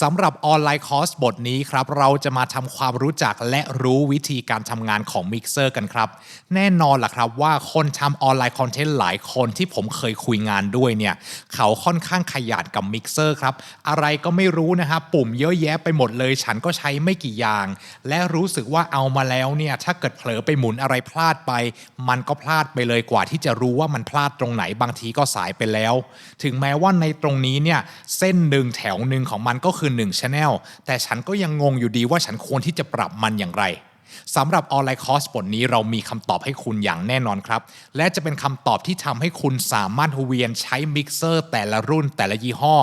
สำหรับออนไลน์คอร์สบทนี้ครับ เราจะมาทำความรู้จักและรู้วิธีการทำงานของมิกเซอร์กันครับ แน่นอนล่ะครับว่าคนทำออนไลน์คอนเทนต์หลายคนที่ผมเคยคุยงานด้วยเนี่ย เขาค่อนข้างขยันกับมิกเซอร์ครับ อะไรก็ไม่รู้นะครับปุ่มเยอะแยะไปหมดเลย ฉันก็ใช้ไม่กี่อย่าง และรู้สึกว่าเอามาแล้วเนี่ยถ้าเกิดเผลอไปหมุนอะไรพลาดไป มันก็พลาดไปเลยกว่าที่จะรู้ว่ามันพลาดตรงไหนบางทีก็สายไปแล้ว ถึงแม้ว่าในตรงนี้เนี่ยเส้นหนึ่งแถวหนึ่งของมันก็คือ1 Channel แต่ฉันก็ยังงงอยู่ดีว่าฉันควรที่จะปรับมันอย่างไรสำหรับออนไลน์คอร์สบทนี้เรามีคำตอบให้คุณอย่างแน่นอนครับ และจะเป็นคำตอบที่ทำให้คุณสามารถเวียนใช้มิกเซอร์แต่ละรุ่นแต่ละยี่ห้อ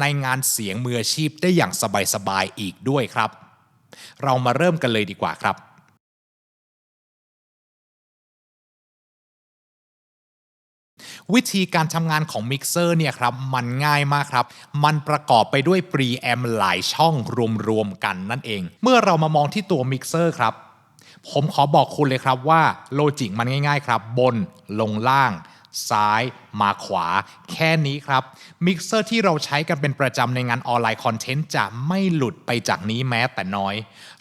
ในงานเสียงมืออาชีพได้อย่างสบายๆอีกด้วยครับ เรามาเริ่มกันเลยดีกว่าครับ วิธีการทำงานของมิกเซอร์เนี่ยครับมันง่ายมากครับ มันประกอบไปด้วยปรีแอมหลายช่องรวมๆกันนั่นเอง เมื่อเรามามองที่ตัวมิกเซอร์ครับ ผมขอบอกคุณเลยครับว่าโลจิกมันง่ายๆครับ บนลงล่างซ้ายมาขวา แค่นี้ครับ มิกเซอร์ที่เราใช้กันเป็นประจำในงานออนไลน์คอนเทนต์จะไม่หลุดไปจากนี้แม้แต่น้อย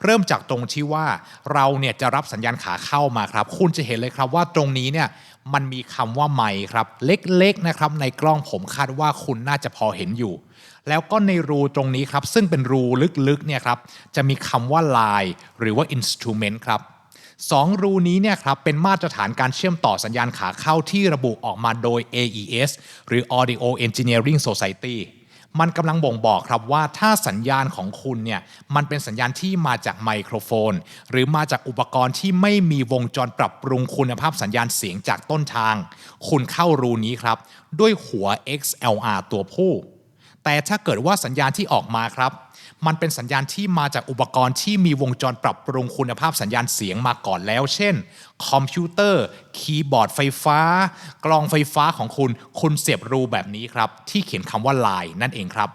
เริ่มจากตรงที่ว่าเราเนี่ยจะรับสัญญาณขาเข้ามาครับ คุณจะเห็นเลยครับว่าตรงนี้เนี่ย มันมีคำว่าไมค์ครับ เล็กๆนะครับในกล้องผมคาดว่าคุณน่าจะพอเห็นอยู่ แล้วก็ในรูตรงนี้ครับ ซึ่งเป็นรูลึกๆเนี่ยครับจะมีคำว่า line หรือว่า instrument ครับสองรูนี้เนี่ยครับเป็นมาตรฐานการเชื่อมต่อสัญญาณขาเข้าที่ระบุออกมาโดย AES หรือ Audio Engineering Society มันกำลังบ่งบอกครับว่าถ้าสัญญาณของคุณเนี่ยมันเป็นสัญญาณที่มาจากไมโครโฟน หรือมาจากอุปกรณ์ที่ไม่มีวงจรปรับปรุงคุณภาพสัญญาณเสียงจากต้นทาง คุณเข้ารูนี้ครับ ด้วยหัว XLR ตัวผู้ แต่ถ้าเกิดว่าสัญญาณที่ออกมาครับ มันเป็นสัญญาณที่มาจากอุปกรณ์ที่มีวงจรปรับปรุงคุณภาพสัญญาณเสียงมาก่อนแล้ว เช่น คอมพิวเตอร์ คีย์บอร์ดไฟฟ้า กลองไฟฟ้าของคุณ คุณเสียบรูแบบนี้ครับ ที่เขียนคำว่าลายนั่นเองครับ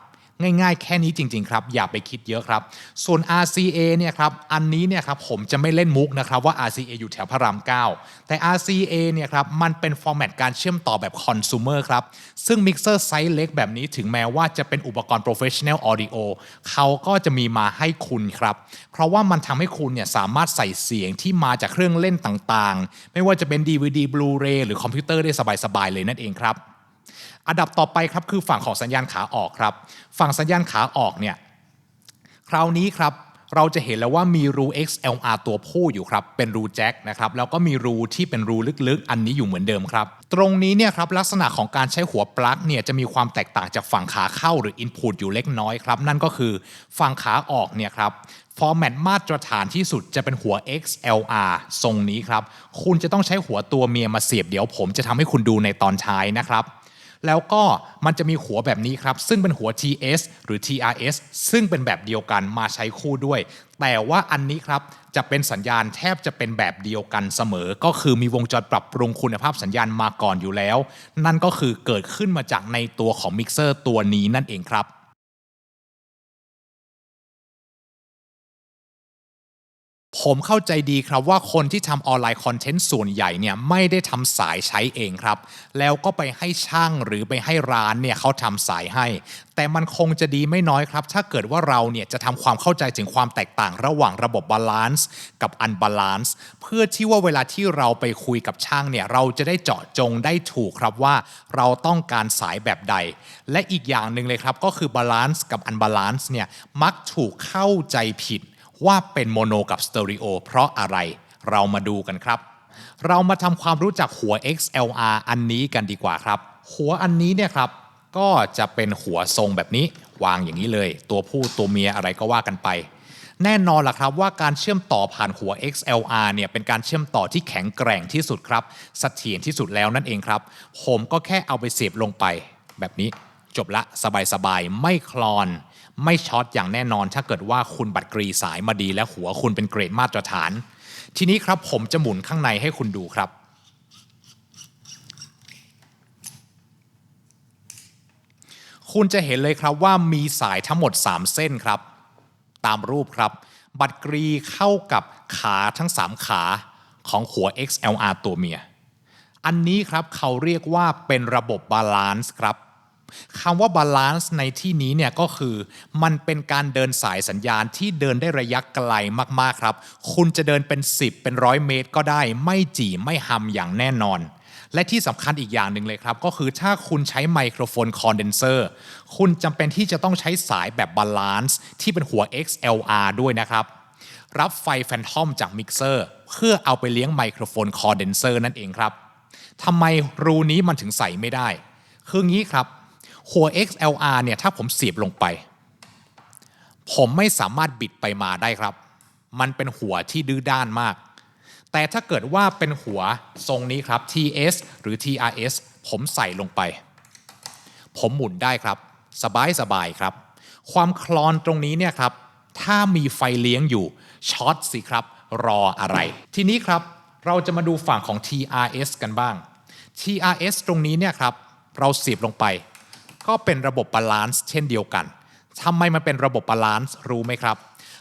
ง่ายๆ แค่นี้จริง ๆ ครับ อย่าไปคิดเยอะครับ ส่วน RCA เนี่ยครับ อันนี้เนี่ยครับผมจะไม่เล่นมุกนะครับว่า RCA อยู่แถวพระราม 9 แต่ RCA เนี่ยครับ มันเป็นฟอร์แมตการเชื่อมต่อแบบคอน sumer ครับ ซึ่งมิกเซอร์ไซส์เล็กแบบนี้ถึงแม้ว่าจะเป็นอุปกรณ์ professional audio เขาก็จะมีมาให้คุณครับ เพราะว่ามันทำให้คุณเนี่ยสามารถใส่เสียงที่มาจากเครื่องเล่นต่างๆ ไม่ว่าจะเป็น DVD Blu-ray หรือคอมพิวเตอร์ได้สบายๆเลยนั่นเองครับ อันดับต่อไปครับคือฝั่งของสัญญาณขาออกครับ ฝั่งสัญญาณขาออกเนี่ยคราวนี้ครับเราจะเห็นแล้วว่ามีรู XLR ตัวผู้อยู่ครับ เป็นรูแจ็คนะครับ แล้วก็มีรูที่เป็นรูลึกๆ อันนี้อยู่เหมือนเดิมครับ ตรงนี้เนี่ยครับลักษณะของการใช้หัวปลั๊กเนี่ยจะมีความแตกต่างจากฝั่งขาเข้าหรือ Input อยู่เล็กน้อยครับ นั่นก็คือฝั่งขาออกเนี่ยครับฟอร์แมตมาตรฐานที่สุดจะเป็นหัว XLR ทรงนี้ครับ คุณจะต้องใช้หัวตัวเมียมาเสียบเดี๋ยวผมจะทำให้คุณดูในตอนท้ายนะครับ แล้วก็มันจะมีหัวแบบนี้ครับ ซึ่งเป็นหัว TS หรือ TRS ซึ่งเป็นแบบเดียวกันมาใช้คู่ด้วย แต่ว่าอันนี้ครับจะเป็นสัญญาณแทบจะเป็นแบบเดียวกันเสมอ ก็คือมีวงจรปรับปรุงคุณภาพสัญญาณมาก่อนอยู่แล้ว นั่นก็คือเกิดขึ้นมาจากในตัวของมิกเซอร์ตัวนี้นั่นเองครับ ผมเข้าใจดีครับว่าคนที่ทำออนไลน์คอนเทนต์ส่วนใหญ่เนี่ยไม่ได้ทำสายใช้เองครับ แล้วก็ไปให้ช่างหรือไปให้ร้านเนี่ยเขาทำสายให้ แต่มันคงจะดีไม่น้อยครับ ถ้าเกิดว่าเราเนี่ยจะทำความเข้าใจถึงความแตกต่างระหว่างระบบบาลานซ์กับอันบาลานซ์เพื่อที่ว่าเวลาที่เราไปคุยกับช่างเนี่ยเราจะได้เจาะจงได้ถูกครับว่าเราต้องการสายแบบใด และอีกอย่างหนึ่งเลยครับก็คือบาลานซ์กับอันบาลานซ์เนี่ยมักถูกเข้าใจผิด ว่าเป็นโมโนกับสเตอริโอเพราะอะไรเรามาดูกันครับ เรามาทำความรู้จักหัว XLR อันนี้กันดีกว่าครับ หัวอันนี้เนี่ยครับก็จะเป็นหัวทรงแบบนี้ วางอย่างนี้เลย ตัวผู้ตัวเมียอะไรก็ว่ากันไป แน่นอนล่ะครับว่าการเชื่อมต่อผ่านหัว XLR เนี่ยเป็นการเชื่อมต่อที่แข็งแกร่งที่สุดครับเสถียรที่สุดแล้วนั่นเองครับ ผมก็แค่เอาไปเสียบลงไปแบบนี้ จบละสบายๆ ไม่คลอน ไม่ช็อตอย่างแน่นอน ถ้าเกิดว่าคุณบัตรกรีสายมาดีและหัวคุณเป็นเกรดมาตรฐาน ทีนี้ครับผมจะหมุนข้างในให้คุณดูครับ คุณจะเห็นเลยครับว่ามีสายทั้งหมด 3 เส้นครับ ตามรูปครับ บัตรกรีเข้ากับขาทั้ง 3 ขาของหัว XLR ตัวเมีย อันนี้ครับเขาเรียกว่าเป็นระบบบาลานซ์ครับ คำว่า balance ในที่นี้เนี่ยก็คือมันเป็นการเดินสายสัญญาณที่เดินได้ระยะไกลมากๆครับ คุณจะเดินเป็น 10 เป็นร้อยเมตรก็ได้ ไม่จี่ไม่หำอย่างแน่นอน และที่สำคัญอีกอย่างหนึ่งเลยครับ ก็คือถ้าคุณใช้ไมโครโฟนคอนเดนเซอร์คุณจำเป็นที่จะต้องใช้สายแบบบาลานซ์ที่เป็นหัว XLR ด้วยนะครับรับไฟแฟนทอมจากมิกเซอร์เพื่อเอาไปเลี้ยงไมโครโฟนคอนเดนเซอร์นั่นเองครับทำไมรูนี้มันถึงใส่ไม่ได้ คืองี้ครับ หัว XLR เนี่ยถ้าผมเสียบลงไป ผมไม่สามารถบิดไปมาได้ครับ มันเป็นหัวที่ดื้อด้านมาก แต่ถ้าเกิดว่าเป็นหัวทรงนี้ครับ TS หรือ TRS ผมใส่ลงไป ผมหมุนได้ครับ สบายสบายครับ ความคลอนตรงนี้เนี่ยครับถ้ามีไฟเลี้ยงอยู่ช็อตสิครับ รออะไร ทีนี้ครับเราจะมาดูฝั่งของ TRS กันบ้าง TRS ตรงนี้เนี่ยครับ เราเสียบลงไป ก็เป็นระบบบาลานซ์เช่นเดียวกันทำไมมันเป็นระบบบาลานซ์รู้ไหมครับ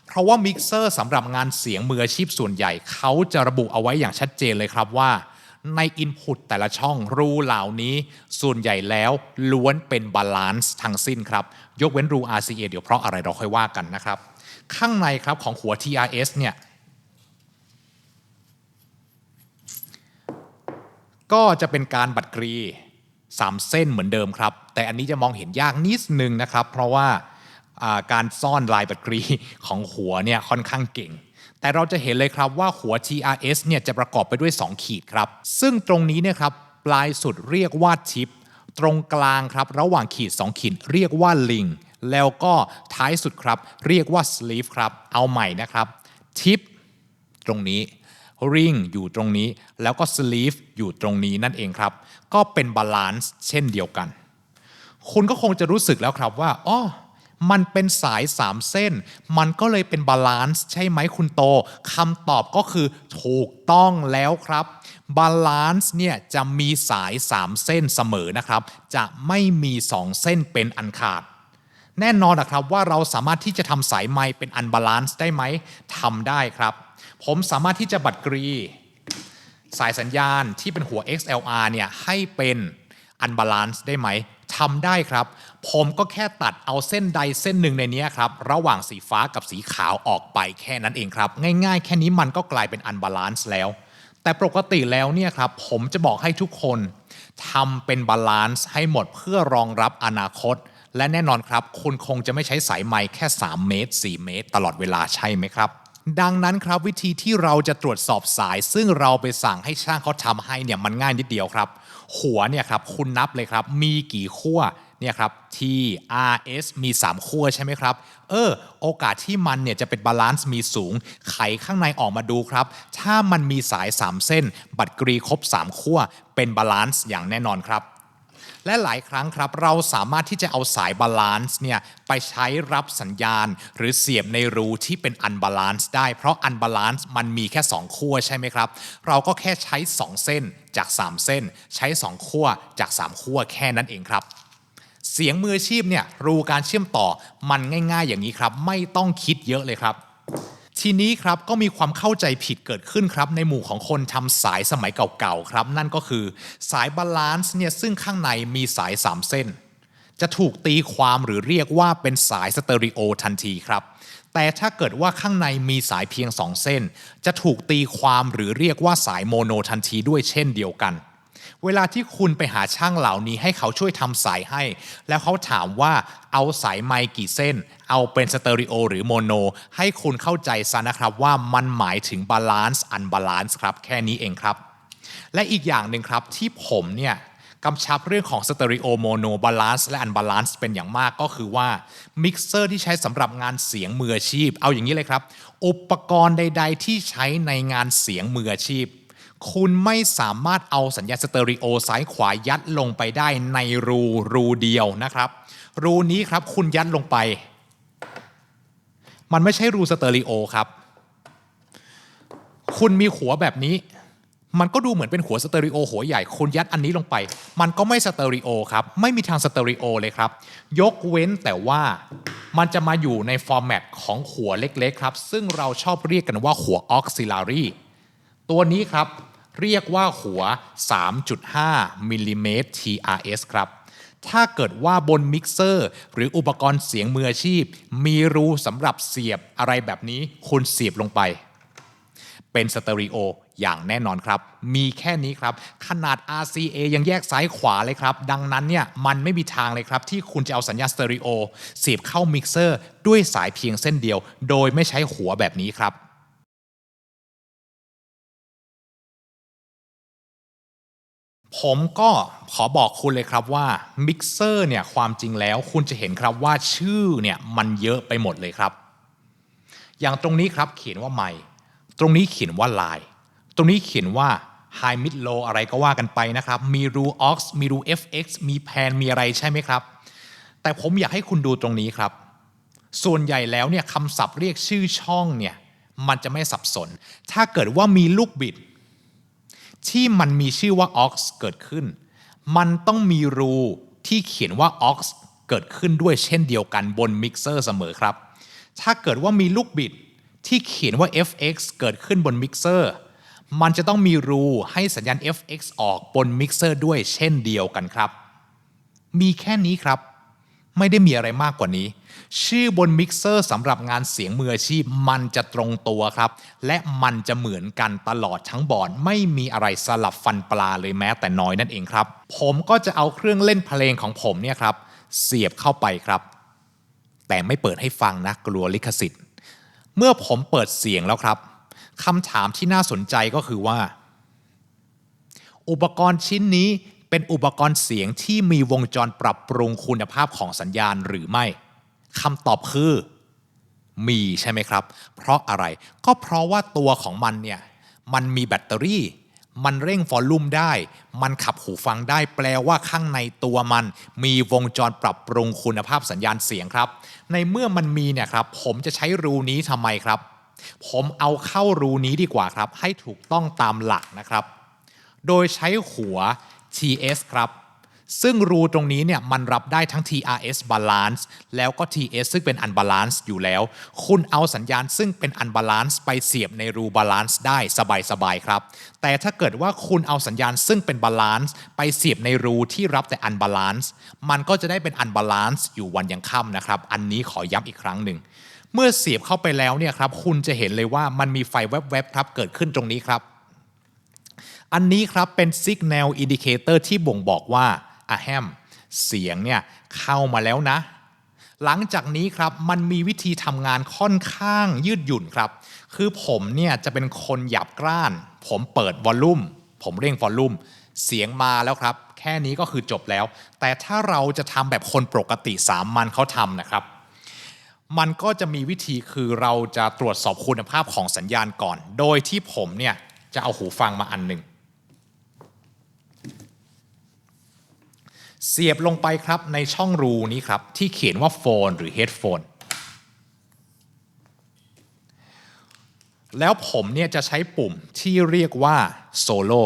เพราะว่ามิกเซอร์สำหรับงานเสียงมืออาชีพส่วนใหญ่ เขาจะระบุเอาไว้อย่างชัดเจนเลยครับว่าใน Input แต่ละช่องรูเหล่านี้ ส่วนใหญ่แล้วล้วนเป็นบาลานซ์ทั้งสิ้นครับ ยกเว้นรู RCA เดี๋ยวเพราะอะไรเราค่อยว่ากันนะครับ ข้างในครับของหัว TRS เนี่ยก็จะเป็นการบัดกรี 3 เส้นเหมือนเดิมครับ แต่อันนี้จะมองเห็นยากนิดนึงนะครับ เพราะว่าการซ่อนลายบัดกรีของหัวเนี่ยค่อนข้างเก่ง แต่เราจะเห็นเลยครับว่าหัว TRS เนี่ยจะประกอบไปด้วย 2 ขีดครับ ซึ่งตรงนี้เนี่ยครับปลายสุดเรียกว่าทิป ตรงกลางครับ ระหว่างขีด 2 ขีดเรียกว่าลิง แล้วก็ท้ายสุดครับ เรียกว่าสลีฟครับ เอาใหม่นะครับ ทิป ตรงนี้ ring อยู่ตรงนี้ แล้วก็ sleep อยู่ตรงนี้นั่นเองครับ ก็เป็นบาลานซ์เช่นเดียวกัน คุณก็คงจะรู้สึกแล้วครับว่าอ๋อมันเป็นสาย 3 เส้น มันก็เลยเป็นบาลานซ์ใช่ไหมคุณโตคำตอบก็คือถูกต้องแล้วครับบาลานซ์เนี่ยจะมีสาย 3 เส้นเสมอนะครับ จะไม่มี 2 เส้นเป็นอันขาด แน่นอนนะครับว่าเราสามารถที่จะทำสายไม้เป็นอันบาลานซ์ได้ไหมทำได้ครับ ผมสามารถที่จะบัดกรี สายสัญญาณที่เป็นหัว XLR เนี่ยให้เป็นอันบาลานซ์ได้ไหมทำได้ครับ ผมก็แค่ตัดเอาเส้นใดเส้นหนึ่งในนี้ครับ ระหว่างสีฟ้ากับสีขาวออกไปแค่นั้นเองครับ ง่ายๆ แค่นี้มันก็กลายเป็นอันบาลานซ์แล้ว แต่ปกติแล้วเนี่ยครับ ผมจะบอกให้ทุกคนทำเป็นบาลานซ์ให้หมดเพื่อรองรับอนาคต และแน่นอนครับ คุณคงจะไม่ใช้สายไม้แค่ 3 เมตร 4 เมตร ตลอดเวลาใช่ไหมครับ ดังนั้นครับวิธีที่เราจะตรวจสอบสาย ซึ่งเราไปสั่งให้ช่างเขาทำให้เนี่ยมันง่ายนิดเดียวครับ หัวเนี่ยครับคุณนับเลยครับ มีกี่ขั้วเนี่ยครับ T R S มี 3 ขั้วใช่ไหมครับ เออ โอกาสที่มันเนี่ยจะเป็นบาลานซ์มีสูง ไขข้างในออกมาดูครับ ถ้ามันมีสาย 3 เส้น บัตรกรีครบ 3 ขั้ว เป็นบาลานซ์อย่างแน่นอนครับ และหลายครั้งครับ เราสามารถที่จะเอาสายบาลานซ์เนี่ยไปใช้รับสัญญาณ หรือเสียบในรูที่เป็นอันบาลานซ์ได้ เพราะอันบาลานซ์มันมีแค่ 2 ขั้วใช่ไหมครับ เราก็แค่ใช้ 2 เส้นจาก 3 เส้น ใช้ 2 ขั้วจาก 3 ขั้วแค่นั้นเองครับเสียงมืออาชีพเนี่ยรูการเชื่อมต่อมันง่าย ๆ อย่างนี้ครับ ไม่ต้องคิดเยอะเลยครับ ทีนี้ครับก็มีความเข้าใจผิดเกิดขึ้นครับ ในหมู่ของคนทำสายสมัยเก่าๆครับ นั่นก็คือสายบาลานซ์เนี่ยซึ่งข้างในมีสาย 3 เส้น จะถูกตีความหรือเรียกว่าเป็นสายสเตอริโอทันทีครับ แต่ถ้าเกิดว่าข้างในมีสายเพียง 2 เส้น จะถูกตีความหรือเรียกว่าสายโมโนทันทีด้วยเช่นเดียวกัน เวลาที่คุณไปหาช่างเหล่านี้ให้เขาช่วยทำสายให้ แล้วเขาถามว่าเอาสายไมค์กี่เส้น เอาเป็นสเตอริโอหรือโมโน ให้คุณเข้าใจซะนะครับว่ามันหมายถึงบาลานซ์อันบาลานซ์ครับ แค่นี้เองครับ และอีกอย่างหนึ่งครับที่ผมเนี่ยกำชับเรื่องของสเตอริโอโมโนบาลานซ์และอันบาลานซ์เป็นอย่างมากก็คือว่ามิกเซอร์ที่ใช้สำหรับงานเสียงมืออาชีพ เอาอย่างนี้เลยครับ อุปกรณ์ใด ๆ ที่ใช้ในงานเสียงมืออาชีพ คุณไม่สามารถเอาสัญญาณสเตอริโอซ้ายขวายัดลงไปได้ในรูรูเดียวนะครับ รูนี้ครับคุณยัดลงไป มันไม่ใช่รูสเตอริโอครับ คุณมีหัวแบบนี้ มันก็ดูเหมือนเป็นหัวสเตอริโอหัวใหญ่คุณยัดอันนี้ลงไป มันก็ไม่สเตอริโอครับ ไม่มีทางสเตอริโอเลยครับ ยกเว้นแต่ว่ามันจะมาอยู่ในฟอร์แมตของหัวเล็กๆครับ ซึ่งเราชอบเรียกกันว่าหัวออกซิลารีตัวนี้ครับ เรียกว่าหัว 3.5มิลลิเมตร TRS ครับ ถ้าเกิดว่าบนมิกเซอร์หรืออุปกรณ์เสียงมืออาชีพ มีรูสำหรับเสียบอะไรแบบนี้คุณเสียบลงไป เป็นสเตอริโออย่างแน่นอนครับ มีแค่นี้ครับ ขนาด RCA ยังแยกซ้ายขวาเลยครับ ดังนั้นเนี่ยมันไม่มีทางเลยครับ ที่คุณจะเอาสัญญาณสเตอริโอเสียบเข้ามิกเซอร์ด้วยสายเพียงเส้นเดียว โดยไม่ใช้หัวแบบนี้ครับ ผมก็ขอบอกคุณเลยครับว่ามิกเซอร์เนี่ยความจริงแล้วคุณจะเห็นครับว่าชื่อเนี่ยมันเยอะไปหมดเลยครับ อย่างตรงนี้ครับเขียนว่าไมค์ตรงนี้เขียนว่าไลน์ตรงนี้เขียนว่า High Mid Low อะไรก็ว่ากันไปนะครับ มีรู aux มีรู fx มีแพนมีอะไรใช่ไหมครับ แต่ผมอยากให้คุณดูตรงนี้ครับ ส่วนใหญ่แล้วเนี่ยคำศัพท์เรียกชื่อช่องเนี่ยมันจะไม่สับสน ถ้าเกิดว่ามีลูกบิด ที่มันมีชื่อว่า aux เกิดขึ้น มันต้องมีรูที่เขียนว่า aux เกิดขึ้นด้วยเช่นเดียวกันบนมิกเซอร์เสมอครับ ถ้าเกิดว่ามีลูกบิดที่เขียนว่า fx เกิดขึ้นบนมิกเซอร์มันจะต้องมีรูให้สัญญาณ fx ออกบนมิกเซอร์ด้วยเช่นเดียวกันครับ มีแค่นี้ครับ ไม่ได้มีอะไรมากกว่านี้ ชื่อบนมิกเซอร์สำหรับงานเสียงมืออาชีพมันจะตรงตัวครับ และมันจะเหมือนกันตลอดทั้งบอร์ดไม่มีอะไรสลับฟันปลาเลยแม้แต่น้อยนั่นเองครับ ผมก็จะเอาเครื่องเล่นเพลงของผมเนี่ยครับ เสียบเข้าไปครับ แต่ไม่เปิดให้ฟังนะกลัวลิขสิทธิ์ เมื่อผมเปิดเสียงแล้วครับคำถามที่น่าสนใจก็คือว่า อุปกรณ์ชิ้นนี้ เป็นอุปกรณ์เสียงที่มีวงจรปรับปรุงคุณภาพของสัญญาณหรือไม่คำตอบคือมีใช่ไหมครับ เพราะอะไรก็เพราะว่าตัวของมันเนี่ยมันมีแบตเตอรี่ มันเร่งฟอลลุ่มได้ มันขับหูฟังได้ แปลว่าข้างในตัวมัน มีวงจรปรับปรุงคุณภาพสัญญาณเสียงครับ ในเมื่อมันมีเนี่ยครับ ผมจะใช้รูนี้ทำไมครับ ผมเอาเข้ารูนี้ดีกว่าครับ ให้ถูกต้องตามหลักนะครับ โดยใช้หัว TS ครับ ซึ่งรูตรงนี้เนี่ยมันรับได้ทั้ง TRS balance แล้วก็ TS ซึ่งเป็น unbalance อยู่แล้ว คุณเอาสัญญาณซึ่งเป็น unbalance ไปเสียบในรู balance ได้สบายๆครับ แต่ถ้าเกิดว่าคุณเอาสัญญาณซึ่งเป็น balance ไปเสียบในรูที่รับแต่ unbalance มันก็จะได้เป็น unbalance อยู่วันยังค่ำนะครับ อันนี้ขอย้ำอีกครั้งหนึ่งเมื่อเสียบเข้าไปแล้วเนี่ยครับคุณจะเห็นเลยว่ามันมีไฟแวบๆครับเกิดขึ้นตรงนี้ครับ อันนี้ครับเป็น Signal Indicator ที่บ่งบอกว่าอะแฮมเสียงเนี่ยเข้ามาแล้วนะ หลังจากนี้ครับมันมีวิธีทำงานค่อนข้างยืดหยุ่นครับ คือผมเนี่ยจะเป็นคนหยาบกร้าน ผมเปิดวอลลุ่มผมเร่งวอลลุ่มเสียงมาแล้วครับ แค่นี้ก็คือจบแล้ว แต่ถ้าเราจะทำแบบคนปกติสามัญเขาทำนะครับมันก็จะมีวิธีคือเราจะตรวจสอบคุณภาพของสัญญาณก่อน โดยที่ผมเนี่ยจะเอาหูฟังมาอันหนึ่ง เสียบลงไปครับในช่องรูนี้ครับ ที่เขียนว่าโฟนหรือ headphone แล้วผมเนี่ยจะใช้ปุ่มที่เรียกว่าโซโล่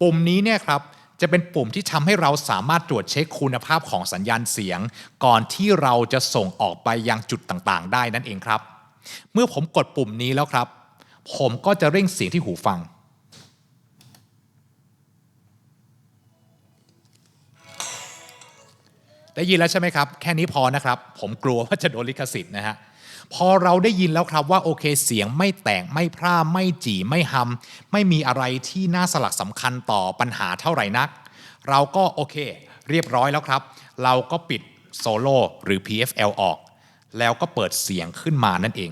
ปุ่มนี้เนี่ยครับจะเป็นปุ่มที่ทำให้เราสามารถตรวจเช็คคุณภาพของสัญญาณเสียง ก่อนที่เราจะส่งออกไปยังจุดต่างๆ ได้นั่นเองครับ เมื่อผมกดปุ่มนี้แล้วครับ ผมก็จะเร่งเสียงที่หูฟัง ได้ยินแล้วใช่ไหมครับ แค่นี้พอนะครับ ผมกลัวว่าจะโดนลิขสิทธิ์นะฮะพอเราได้ยินแล้วครับว่าโอเคเสียงไม่แตกไม่พร่าไม่จีไม่หำไม่มีอะไรที่น่าสลักสำคัญต่อปัญหาเท่าไหร่นัก เราก็โอเค เรียบร้อยแล้วครับ เราก็ปิดโซโล่หรือ PFL ออก แล้วก็เปิดเสียงขึ้นมานั่นเอง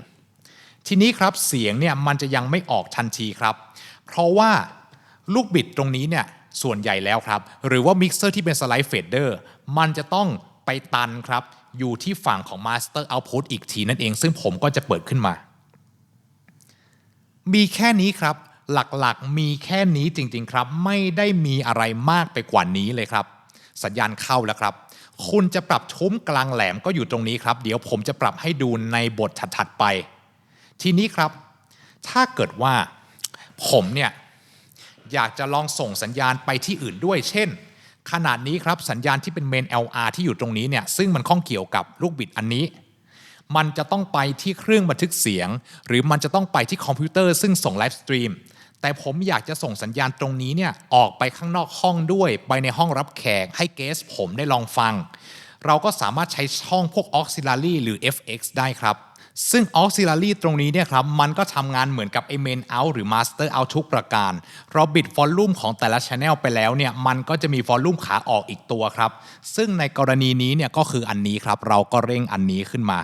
ทีนี้ครับเสียงเนี่ยมันจะยังไม่ออกทันทีครับ เพราะว่าลูกบิดตรงนี้เนี่ย ส่วนใหญ่แล้วครับ หรือว่ามิกเซอร์ที่เป็นสไลด์เฟดเดอร์มันจะต้องไปตันครับ อยู่ที่ฝั่งของ Master Output อีกทีนั่นเอง ซึ่งผมก็จะเปิดขึ้นมา มีแค่นี้ครับ หลักๆมีแค่นี้จริง ๆ ครับ ไม่ได้มีอะไรมากไปกว่านี้เลยครับ สัญญาณเข้าแล้วครับ คุณจะปรับทุ้มกลางแหลมก็อยู่ตรงนี้ครับ เดี๋ยวผมจะปรับให้ดูในบทถัดๆไป ทีนี้ครับ ถ้าเกิดว่าผมเนี่ย อยากจะลองส่งสัญญาณไปที่อื่นด้วย เช่น ขนาดนี้ครับสัญญาณที่เป็นเมน LR ที่อยู่ตรงนี้เนี่ยซึ่งมันข้องเกี่ยวกับลูกบิดอันนี้ มันจะต้องไปที่เครื่องบันทึกเสียง หรือมันจะต้องไปที่คอมพิวเตอร์ซึ่งส่งไลฟ์สตรีมแแต่ผมอยากจะส่งสัญญาณตรงนี้เนี่ยออกไปข้างนอกห้องด้วย ไปในห้องรับแขกให้เกสผมได้ลองฟัง เราก็สามารถใช้ช่องพวก auxiliary หรือ FX ได้ครับ ซึ่ง auxiliary ตรงนี้เนี่ยครับมันก็ทำงานเหมือนกับไอ้ main out หรือ master out ทุกประการ เราบิด volume ของแต่ละ channel ไปแล้วเนี่ยมันก็จะมี volume ขาออกอีกตัวครับ ซึ่งในกรณีนี้เนี่ยก็คืออันนี้ครับ เราก็เร่งอันนี้ขึ้นมา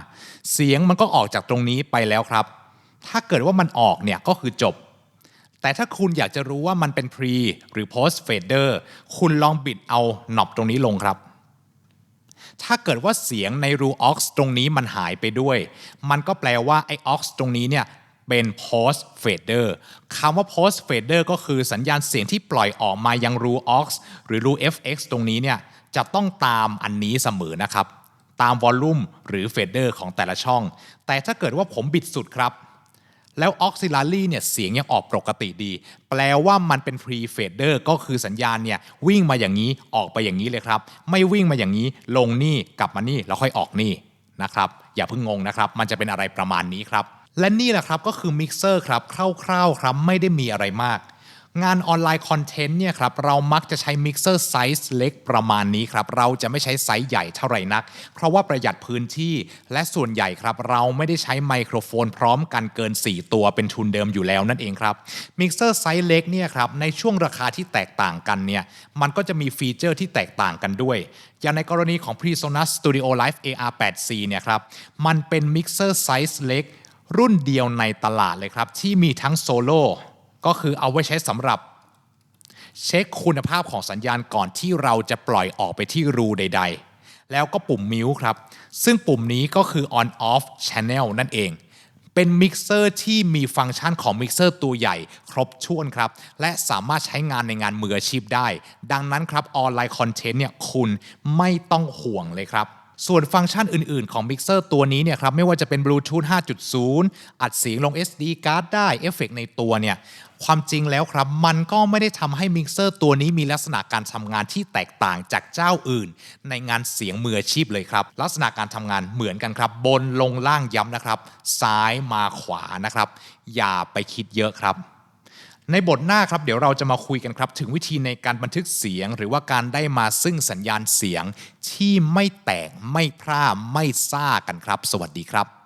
เสียงมันก็ออกจากตรงนี้ไปแล้วครับ ถ้าเกิดว่ามันออกเนี่ยก็คือจบแต่ถ้าคุณอยากจะรู้ว่ามันเป็น pre หรือ post fader คุณลองบิดเอาหนอบตรงนี้ลงครับ ถ้าเกิดว่าเสียงในรู aux ตรงนี้มันหายไปด้วย มันก็แปลว่าไอ้ aux ตรงนี้เนี่ยเป็น post fader คำว่า post fader ก็คือสัญญาณเสียงที่ปล่อยออกมายังรู aux หรือรู fx ตรงนี้เนี่ยจะต้องตามอันนี้เสมอนะครับ ตามวอลลุ่มหรือ fader ของแต่ละช่อง แต่ถ้าเกิดว่าผมบิดสุดครับ แล้ว auxiliary เนี่ยเสียงยังออกปกติดี แปลว่ามันเป็น pre fader ก็คือสัญญาณเนี่ยวิ่งมาอย่างนี้ออกไปอย่างนี้เลยครับ ไม่วิ่งมาอย่างนี้ลงนี่กลับมานี่แล้วค่อยออกนี่นะครับ อย่าเพิ่งงงนะครับ มันจะเป็นอะไรประมาณนี้ครับ และนี่แหละครับก็คือมิกเซอร์ครับคร่าวๆครับไม่ได้มีอะไรมาก งานออนไลน์คอนเทนต์เนี่ยครับเรามักจะใช้มิกเซอร์ไซส์เล็กประมาณนี้ครับเราจะไม่ใช้ไซส์ใหญ่เท่าไหร่นัก เพราะว่าประหยัดพื้นที่และส่วนใหญ่ครับเราไม่ได้ใช้ไมโครโฟนพร้อมกันเกิน 4 ตัวเป็นทุนเดิมอยู่แล้วนั่นเองครับมิกเซอร์ไซส์เล็กเนี่ยครับในช่วงราคาที่แตกต่างกันเนี่ยมันก็จะมีฟีเจอร์ที่แตกต่างกันด้วย อย่างในกรณีของ PreSonus Studio Live AR8C เนี่ยครับมันเป็นมิกเซอร์ไซส์เล็กรุ่นเดียวในตลาดเลยครับที่มีทั้งโซโล่ ก็คือเอาไว้ใช้สำหรับเช็คคุณภาพของสัญญาณก่อนที่เราจะปล่อยออกไปที่รูใด ๆ แล้วก็ปุ่มมิวครับ ซึ่งปุ่มนี้ก็คือ on off channel นั่นเอง เป็นมิกเซอร์ที่มีฟังก์ชันของมิกเซอร์ตัวใหญ่ครบถ้วนครับ และสามารถใช้งานในงานมืออาชีพได้ ดังนั้นครับออนไลน์คอนเทนต์เนี่ยคุณไม่ต้องห่วงเลยครับส่วนฟังก์ชันอื่น ๆ ของมิกเซอร์ตัวนี้เนี่ยครับไม่ว่าจะเป็น Bluetooth 5.0 อัดเสียงลง SD card ได้เอฟเฟกในตัวเนี่ย ความจริงแล้วครับ มันก็ไม่ได้ทำให้มิกเซอร์ตัวนี้มีลักษณะการทำงานที่แตกต่างจากเจ้าอื่น ในงานเสียงมืออาชีพเลยครับ ลักษณะการทำงานเหมือนกันครับ บนลงล่างย้ำนะครับ ซ้ายมาขวานะครับ อย่าไปคิดเยอะครับในบทหน้าครับเดี๋ยวเราจะมาคุยกันครับ ถึงวิธีในการบันทึกเสียง หรือว่าการได้มาซึ่งสัญญาณเสียงที่ไม่แตกไม่พร่าไม่ซ่ากันครับ สวัสดีครับ